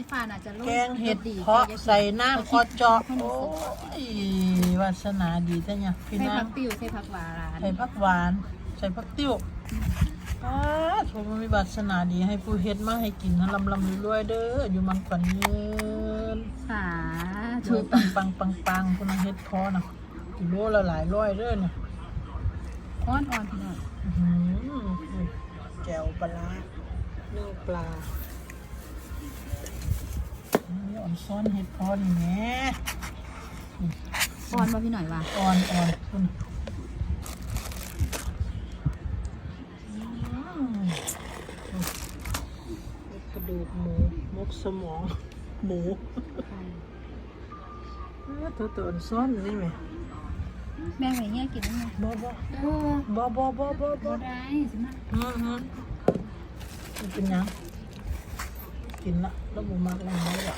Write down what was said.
อ้ฟ้าน่าจะลงแกงเห็ดดีเพาะใส่น้ำออเจาะโอ้ยวาสนาดีจ้ะเนี่ยพี่ใส่นาผังกติ๋วใส่ผักหวานใส่ผักหวาน ใส่ผักติ้วอ้าชมมีวาสนาดีให้ผู้เฮ็ดมาให้กินนะลำลำรวยๆเด้ออยู่มันขวัญเงินสาชูธุปังปังปังปังคุณเฮ็ดพอนะกิโลละหลายร้อยเด้อเนี่ยอ่อนอ่อนๆพี่น้องอื้อหือแจ่วปลาร้าเนื้อปลานี่อ่อน ซ้อนเฮ็ดพอนี่แหม่อ่อนมาพี่หน่อยว่ะอ่อนอ่อนคุณอืมกระดูกหมูมกสมอง หมูเออตัวตัวอ่อนซ้อนนี่ไหมแม่ไว้เงี้ยกินได้ไหมบ่บ่โอ้บ่บ่บ่บ่บ่บ่ได้สิมาอืมอืมมันเป็นหยังกินละแล้วบุมักแล้วไหมล่ะ